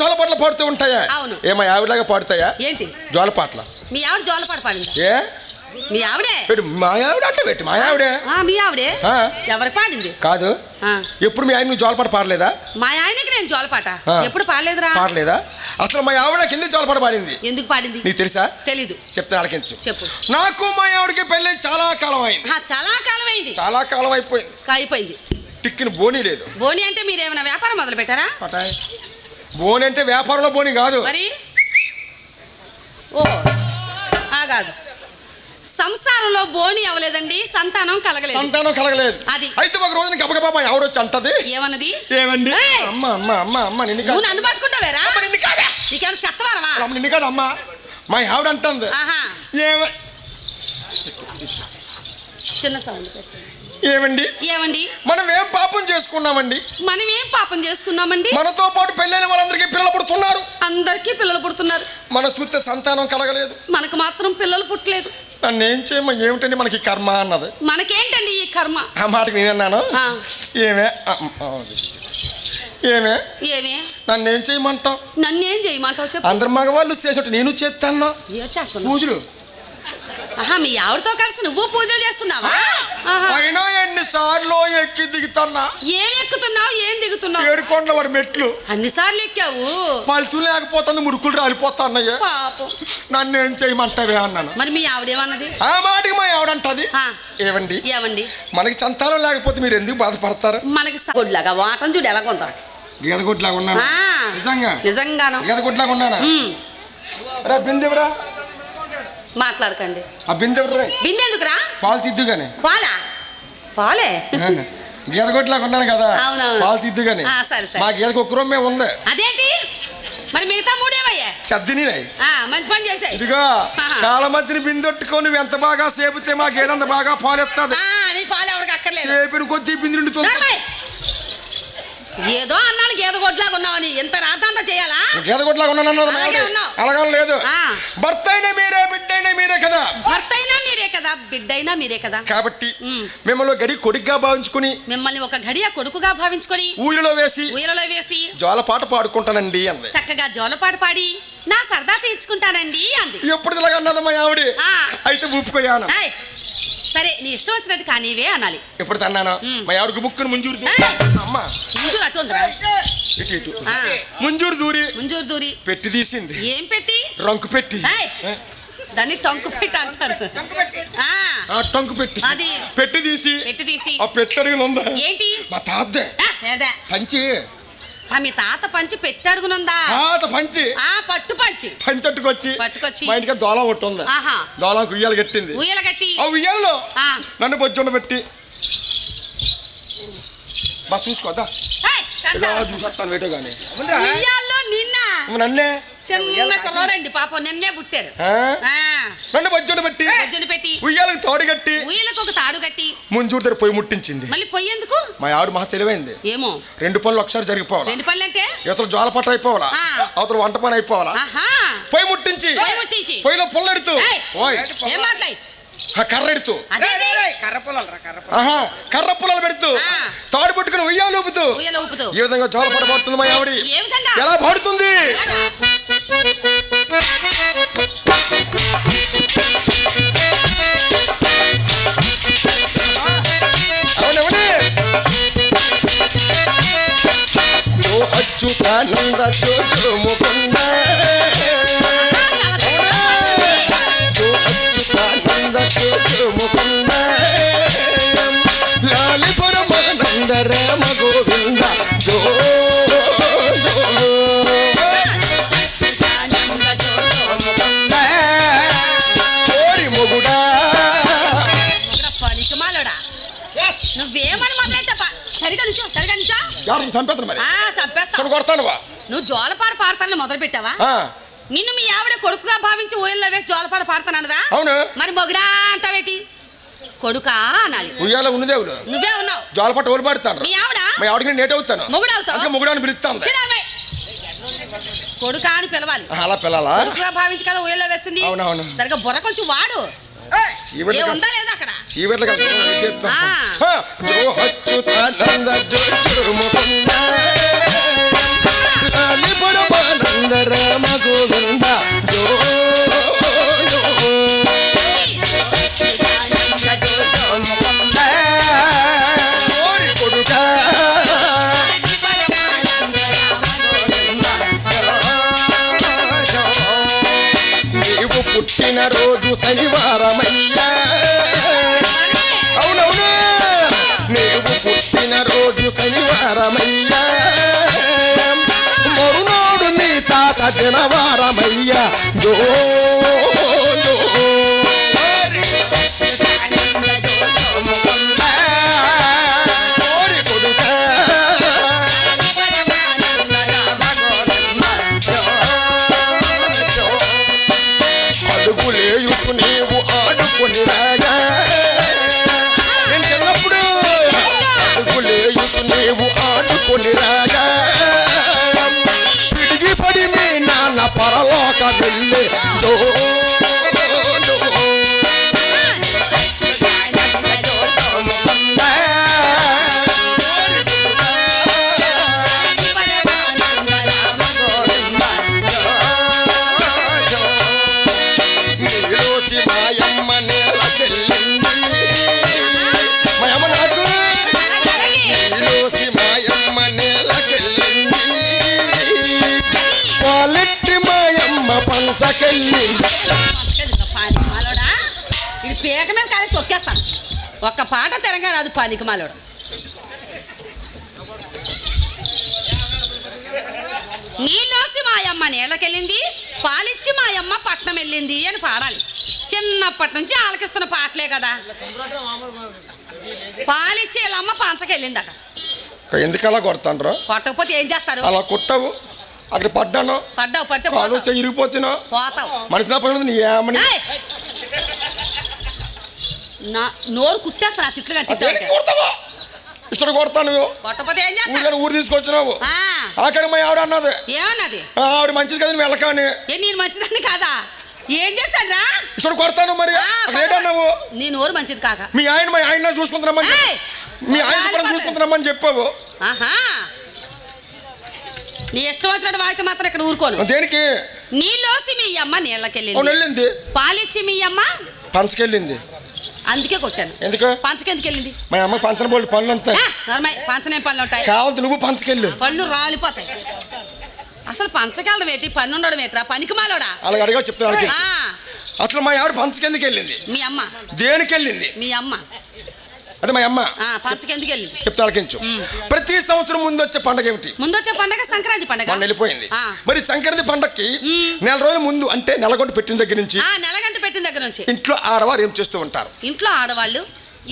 ఆవిడలాగా పాడుతూ ఉంటాయా? అవును. ఏ మా ఆవిడలాగా పాడుతాయా? ఏంటి? జోలపాట్ల మీ ఆవిడ జోలపాట పాడిందా? ఏ? మీ ఆవిడే? పెట్టి మా ఆవిడ అంటే పెట్టి మా ఆవిడే? మీ ఆవిడే. ఎవరు పాడింది? కాదు. ఎప్పుడు మీ ఆయన జోలపాట పాడలేదా? మా ఆయనకి నేను జోలపాట. ఎప్పుడు పాడలేదురా? పాడలేదా? అసలు మా ఆవిడ కింద జోలపాట పాడింది? ఎందుకు పాడింది? నీకు తెలుసా? తెలీదు. చెప్తాను ఆలకించు. చెప్పు. నాకు మా ఆవిడకి పెళ్ళి చాలా కాలం అయింది చాలా కాలం అయింది చాలా కాలం అయిపోయింది అయిపోయింది టిక్కిన బోని లేదు. బోని అంటే మీరు ఏమైనా వ్యాపారం మొదలు పెట్టారా బోని అంటే వ్యాపారంలో బోని కాదు. మరి? ఓ ఆగాదు సంసారంలో బోని అవ్వలేదండి సంతానం కలగలేదు. సంతానం కలగలేదు. అది. అయితే ఒక రోజున గబగబా మా ఆవిడ వచ్చి అంటది. ఏమన్నది? ఏమండి! అమ్మ అమ్మ అమ్మ అమ్మ నిన్ను నువ్వు కాదు నన్ను పట్టుకుంటావేరా అమ్మ, నిన్ను కాదా. నీకేమైనా చెత్తవారమా? అమ్మ నిన్ను కాదు అమ్మ. మా ఆవిడ అంటుంది. ఆహా. ఏమ చిన్న సౌండ్ పెట్టు. ఏమండి? ఏమండి? మనం ఏం పాపం చేసుకున్నామండి? మనం ఏం పాపం చేసుకున్నామండి? మనతో పాటు పెళ్ళైన వాళ్ళందరికీ పిల్లలు పుడుతున్నారు. అందరికీ పిల్లలు పుడుతున్నారు. మనం చూస్తే సంతానం కలగలేదు. మనకు మాత్రం పిల్లలు పుట్టలేదు. నన్ను ఏం చేయమ ఏమిటండి మనకి కర్మ అన్నది? మనకేంటండి ఈ కర్మ? ఆ మాటకి నేను అన్నాను. ఏమే? ఏమే? ఏమే? నన్ను ఏం చేయమంటావు? నన్నేం చేయమంటావు చెప్పు. అందరు మగవాళ్ళు చేసేట్టు నేను చేస్తాను. ఏం పూజలు. ఆహా మీ ఆవిడతో కలిసి నువ్వు పూజలు చేస్తున్నావా. అయినా ఎన్నిసార్లు ఎక్కి దిగుతున్నా. ఏం ఎక్కుతున్నావు ఏం దిగుతున్నావు? ఏడుకొండల వాడి మెట్లు. అన్నిసార్లు ఎక్కావు? పలుచు లేకపోతుంది మురుకులు రాలిపోతున్నాయి. పాపం. నన్ను ఏం చేయమంటావే అన్నాను. మరి మీ ఆవిడేమన్నది ఆ మాటకి మా ఆవిడంటది ఏవండి? ఏమండి మనకి సంతానం లేకపోతే మీరు ఎందుకు బాధపడతారు? మనకి గొడ్లాగా వాటం చూడు ఎలాగొందా గీదగొడ్లాగా ఉన్నాను? నిజంగా? నిజంగాను. గీదగొడ్లాగా ఉన్నానా? రా బిందెవరా? మాట్లాడకండి. ఆ బిందెవరా బిందెందుకురా పాలు తిద్దుగానే. పాలా? పాలే? గీదగొడ్లాగా ఉన్నాను కదా. అవునవును. పాలు తిద్దుగానే. ఆ, సరే, సరే. మా గీదకు ఒక రూమే ఉంది. అదేంటి? మరి మిగతా మూడేవయ్యా? సర్దిని ఆ, మంచి పని చేసాయి ఇదిగో ఆహా. కాలమద్దిని బిందొట్టుకొని నువ్వు ఎంత బాగా సేపితే మా గేదంత బాగా పాలెత్తది. నీ పాలు ఎవరికి అక్కర్లేదు. సేపిన కొద్దీ బిందు నిండుతుంది నడవయ్. ఏదో అన్నాను గేదె గొడ్లాగా ఉన్నావని. ఎంత రాద్దాంతా చేయాలా? గీదగొడ్లాగా ఉన్నాను అన్నది మా అలాగే. ఉన్నావు. అలాగే లేదు. ఆ. భర్త అయినా మీరే బిడ్డ అయినా మీరే కదా భర్త అయినా మీరే కదా బిడ్డ అయినా మీరే కదా. కాబట్టి. మిమ్మల్ని గడి కొడుగ్గా భావించుకుని మిమ్మల్ని ఒక గడియ కొడుకుగా భావించుకొని ఊరిలో వేసి ఉయ్యలలో వేసి జోలపాట పాడుకుంటానండి అంది. చక్కగా జోలపాట పాడి నా సరదా తీర్చుకుంటానండి అంది. ఎప్పుడు ఇలాగ అన్నది మా ఆవిడ? ఆ. అయితే ఊపుకోయాను. సరే నీ ఇష్టం వచ్చినట్టు కానీవే అనాలి. ఎప్పుడు తన్నాను. మా ఆవిడకి బుక్కుని ముంజూరు. అమ్మ. ముంజూరు ఇటు ఇటు. ముంజూరు దూరి. ముంజూరు దూరి. పెట్టి తీసింది. ఏం పెట్టి? రంకు పెట్టి. దాన్ని టొంకు పెట్టి అంటారు. ఆ, ఆ టంకు పెట్టి. అది. పెట్టి తీసి. పెట్టి తీసి. ఆ పెట్టి అడిగిన ఉందా ఏంటి? మా తాత. ఆ, ఏదే. పంచి. ఆ, మీ తాత పంచి పెట్టడుగునుందా తాత పంచి. ఆ పట్టు పంచి. పంచట్టుకొచ్చి. పట్టుకొచ్చి. మా ఇంటికి దోళ ఒకటి ఉంది. ఆహా. దోళకు ఉయ్యాలు కట్టింది. ఉయ్యల కట్టి. ఆ ఉయ్యాలలో ఆ, నన్ను బొజ్జుండ పెట్టి. బా చూసుకోదా చూసేస్తాను వేటో కానీ ఉయ్యాల్లో నిన్న నన్నే? చిన్న కుర్రోడండి పాపం నిన్నే పుట్టాడు. నన్ను బొజ్జుండ పెట్టి. గజ్జుని పెట్టి. ఉయ్యాలకు తోడు కట్టి. ఉయ్యలకు ఒక తాడు కట్టి. ముంజూరు దగ్గర పొయ్యి ముట్టించింది. మళ్ళీ పొయ్యేందుకు మా ఆవిడ మహా తెలివైంది. ఏమో? రెండు పనులు ఒకసారి జరిగిపోవాలా. రెండు పనులంటే ఇతరు జోలపట్ట అయిపోవాలా. ఆ. అవతల వంట పని అయిపోవాలా. పొయ్యి ముట్టించి. పొయ్యి పొయ్యిలో పుల్లెడుతూ. ఏం మాట్లాయి కర్ర ఎడుతూ. కర్ర పొలాలు కర్ర ఆహా కర్ర పుల్లలు పెడుతూ. తాడు పట్టుకుని ఉయ్యాలు ఊపుతూ. ఉయ్యల ఊపుతూ. ఈ విధంగా జోలపట పడుతుంది మా ఆవిడ. ఏ ఎలా పాడుతుంది? ఓ అచ్యుతానంద ఎవరిని చంపేస్తాను మరి? ఆ చంపేస్తా. ఇక్కడ కొడతానువా నువ్వు. జోలపాట పాడతాను మొదలు పెట్టావా? నిన్ను మీ ఆవిడ కొడుకుగా భావించి ఊయల్లో వేసి జోలపాట పాడతానన్నదా అవును. మరి మొగుడా అంటావేటి? కొడుకా అనాలి. ఉయ్యాల ఉన్నదేవుడు నువ్వే ఉన్నావు. జోలపట్ట ఓడి పాడుతాను. మీ ఆవిడ? మా ఆవిడకి నేట అవుతాను. మొగుడు అవుతావు? అందుకే మొగుడాన్ని పిలుస్తాను. కొడుకా అని పిలవాలి. అలా పిల్లలా కొడుకుగా భావించి కదా ఊయల్లో వేసింది? అవునవును. సరిగా బుర్ర కొంచెం వాడు. ఉందా లేదా అక్కడ? చీవెట్ల పుట్టినరోజు శనివారమయ్యా. అవునవును. నీవు పుట్టినరోజు శనివారమయ్యా. మరునాడు నీ తాత జనవారమయ్యా. జో పరలోక వెళ్ళి జో జో. మాలోడా ఇది పీక మీద కాలేసి తొక్కేస్తాను. ఒక్క పాట తిరగా రాదు పానికి మాలోడు. నీలోసి మాయమ్మ నీళ్ళకెళ్ళింది పాలిచ్చి మాయమ్మ పట్నం వెళ్ళింది అని పాడాలి. చిన్నప్పటి నుంచి ఆలకిస్తున్న పాటలే కదా. పాలిచ్చి వీళ్ళమ్మ పంచకెళ్ళిందట. ఎందుకలా కొడతాండ్రు? కొట్టకపోతే ఏం చేస్తారు? అలా కొట్టావు. అక్కడ పడ్డాను. పడ్డావు పడితే కాలు పోతావు. మనిషి నా పని నీ ఏమని? ఏయ్! నా నోరు కుట్టేస్తాను ఆ తిట్లు కానీ దేనికి కొడతావా? ఇష్టం కొడతాను ఏం చేస్తావు? ఊరికని ఊరు తీసుకొచ్చినావు. ఆ, ఆఖరి మా ఆవిడ అన్నది. ఏమన్నది? "ఆ, ఆవిడ మంచిది కదా నువ్వు వెళ్ళకాని. ఏ నేను మంచిదాన్ని కాదా? ఏం చేశారా ఇష్టం కొడతాను మరి. అక్కడ ఏంటన్నావు నీ నోరు మంచిది కాక. మీ ఆయన మా ఆయన చూసుకుంటున్నామని ఏయ్! మీ ఆయన శుభ్రం చూసుకుంటున్నామని చెప్పావు. ఆహా! నీ ఇష్టం వచ్చినట్టు వాకి మాత్రం ఇక్కడ ఊరుకోను. దేనికి? నీలోసి మీ అమ్మ నీళ్ళకెళ్ళింది. పాలిచ్చి మీ అమ్మ? పంచకెళ్ళింది. అందుకే కొట్టాను. ఎందుకు? పంచకెందుకు వెళ్ళింది మా అమ్మ పంచన బోళ్ళు పనులు నర్మయ్, పంచనేం పనులు ఉంటాయి? కావాలి నువ్వు పంచకెళ్ళు. పళ్ళు రాలిపోతాయి. అసలు పంచకెళ్ళడం ఏంటి? పని ఉండడం ఏంట్రా? పనికి మాలోడా? అలాగ అడిగా. చెప్తాను అసలు మా ఆవిడ పంచకెందుకు వెళ్ళింది మీ అమ్మ. దేనికి వెళ్ళింది మీ అమ్మ. అదే మా అమ్మ. పంచకెందుకు చెప్తా అలకించు ప్రతి సంవత్సరం ముందు వచ్చే పండగ ఏమిటి? ముందొచ్చే పండగ సంక్రాంతి పండగ. మొన్న వెళ్ళిపోయింది. మరి సంక్రాంతి పండక్కి నెల రోజుల ముందు అంటే నెలకొండ పెట్టిన దగ్గర నుంచి నెలగంట పెట్టిన దగ్గర నుంచి. ఇంట్లో ఆడవారు ఏం చేస్తూ ఉంటారు? ఇంట్లో ఆడవాళ్ళు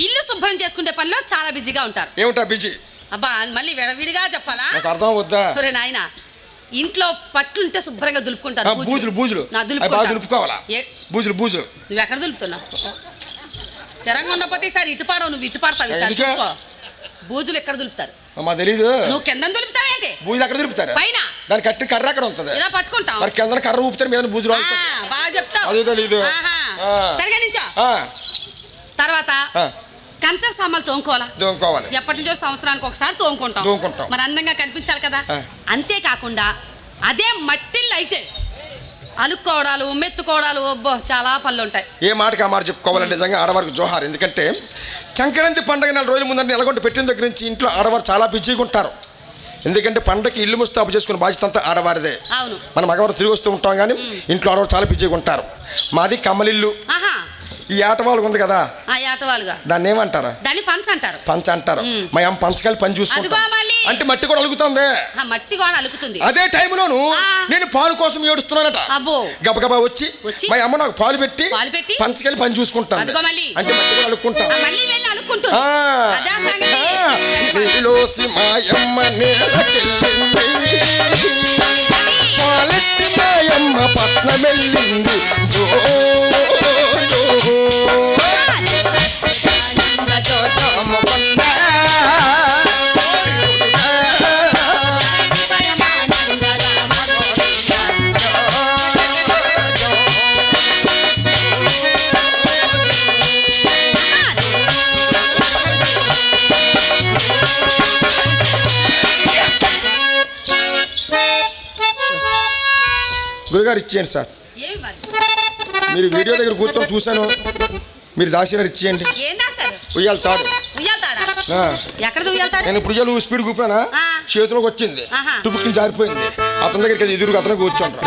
ఇల్లు శుభ్రం చేసుకునే పనిలో చాలా బిజీగా ఉంటారు. ఏమిటా బిజీ? అబ్బా మళ్ళీ విడవిడిగా చెప్పాలా? నాకు అర్థం అవుద్దా? ఒరే నాయన ఇంట్లో పట్టుంటే శుభ్రంగా దులుపుకుంటారు బూజులు బూజులు. దులుపుకోవాలా? బూజులు బూజులు. నువ్వు ఎక్కడ దులుపుతున్నావు? తెరంగా ఉండకపోతే ఈసారి ఇటు పాడవు నువ్వు ఇటు పాడతావు ఈసారి ఎందుకు? చూసుకో. బూజులు ఎక్కడ దులుపుతారు? మా తెలీదు. నువ్వు కింద దులుపుతావేంటి బూజులు ఎక్కడ దులుపుతారు? పైన. దాని కట్టిన కర్ర అక్కడ ఉంటుంది? ఇలా పట్టుకుంటాం. మరి కింద కర్ర ఊపుతారు మీద బూజులు ఆ, ఆగుతాయి. బాగా చెప్తావు. అది తెలీదు. ఆహా. ఆ. సరిగా నించో ఆ, తర్వాత ఆ, కంచ సామాన్లు తోముకోవాలా. దోముకోవాలి ఎప్పటి నుంచో సంవత్సరానికి ఒకసారి తోముకుంటాం. తోముకుంటాం. మరి అందంగా కనిపించాలి కదా? ఆ. అంతేకాకుండా అదే మట్టిల్లు అయితే అలుక్కోవడాలు మెత్తుకోవడాలు అబ్బో చాలా పనులు ఉంటాయి ఏ మాటకి ఆ మాట చెప్పుకోవాలి నిజంగా ఆడవారికి జోహార్. ఎందుకంటే సంక్రాంతి పండుగ నెల రోజుల ముందంటే నెలకొండ పెట్టిన దగ్గర నుంచి ఇంట్లో ఆడవారు చాలా బిజీగా ఉంటారు. ఎందుకంటే పండగకి ఇల్లు ముస్తాబు చేసుకునే బాధ్యత అంతా ఆడవారిదే. అవును. మన మగవారు తిరిగి వస్తూ ఉంటాం కానీ ఇంట్లో ఆడవారు చాలా బిజీగా ఉంటారు. మాది కమ్మలిల్లు. ఆహా. ఈ ఆట వాళ్ళకు ఉంది కదా? ఆ దాన్ని ఏమంటారు? దాన్ని పంచ అంటారు. పంచ అంటారు. మా అమ్మ పంచకాయలు పని చూసుకుంటాం. అంటే మట్టి కూడా అలుగుతుంది. మట్టి గోడ అలుకుతుంది అదే టైంలోను. నేను పాలు కోసం ఏడుస్తున్నానట. అబ్బో. గబగబా వచ్చి? మా అమ్మ నాకు పాలు పెట్టి పాలు పెట్టి? పంచకెళ్ళి పని చూసుకుంటాను. అంటే మట్టి కూడా అలుక్కుంటాం మళ్ళీ వెళ్ళి అలుక్కుంటుంది. అదే సంగతి. నీలోసి మాయమ్మ నేలకెళ్ళింది పాలెట్టి మాయమ్మ పట్నమెళ్ళింది గురుగారు ఇచ్చేయండి సార్. మరి వీడియో దగ్గర కూర్చొని చూశాను. మీరు దాసినారు ఇచ్చేయండి. ఉయ్యాలి తాడు. నేను ఇప్పుడు స్పీడ్ కూపినా. చేతిలోకి వచ్చింది. ఆహా. టుపుక్కి జారిపోయింది. అతని దగ్గరికి ఎదురుగా అతను కూర్చోండ్రా.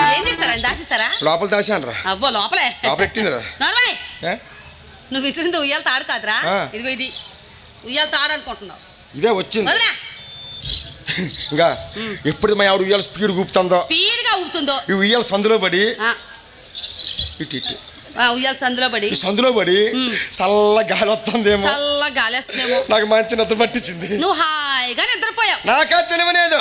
దాచిస్తారా? లోపల దాశానరా అబ్బో లోపలే. లోపల ఎట్టినరా? నువ్వు విసిరింది ఉయ్యాల తాడు కాదురా. ఇదిగో ఇది. ఉయ్యాల తాడు అనుకుంటున్నావు. ఇదే వచ్చింది. ఇంకా ఎప్పుడు మా ఆవిడ ఉయ్యాల స్పీడ్ కూపుతుందో స్పీడ్గా ఊగుతుందో ఈ ఉయ్యాల సందులో పడి ఇటు ఇటు. ఉయ్యాల సందులో పడి. సందులో పడి చల్ల గాలి వస్తుందేమో చల్ల గాలేస్తుందేమో. నాకు మంచి నిద్ర పట్టించింది. నువ్వు హాయిగా నిద్రపోయావు. నాకా తెలియలేదు.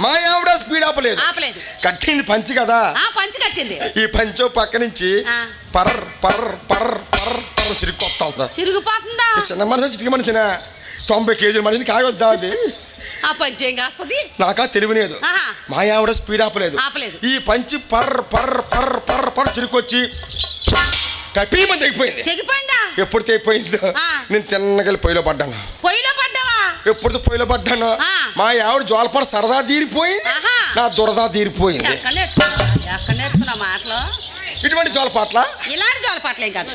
మా ఆవిడ స్పీడ్ ఆపలేదు. ఆపలేదు. కట్టింది పంచి కదా. ఆ పంచి కట్టింది. ఈ పంచో పక్క నుంచి ఆ. పర్ పర్ పర్ పర్ పర్ చిరికొస్తా ఉందా చిరుగుపోతుందా చిన్న మనిషి చిటికి మనిషిన? తొంభై కేజీల మనిషిని కాగొద్దా అది? ఆ పంచి ఏం కాస్తుంది? నాకా తెలియలేదు ఆహా. మా ఆవిడ స్పీడ్ ఆపలేదు. ఆపలేదు. ఈ పంచి పర్ పర్ పర్ పర్ పర్ చిరుకొచ్చి కపీమని తెగిపోయింది. తెగిపోయిందా? ఎప్పుడు తెగిపోయిందో. నేను తిన్నగలి పొయ్యిలో పడ్డాను. పొయ్యిలో పడ్డావా? ఎప్పుడు పొయ్యిలో పడ్డాను. మా ఆవిడ జోలపడ సరదా తీరిపోయింది. నా దురదా తీరిపోయింది. ఎక్కడ నేర్చుకున్నావు? మాటలు? ఇటువంటి జోలపాట్ల? ఇలాంటి జోలపాటలేం కాదు.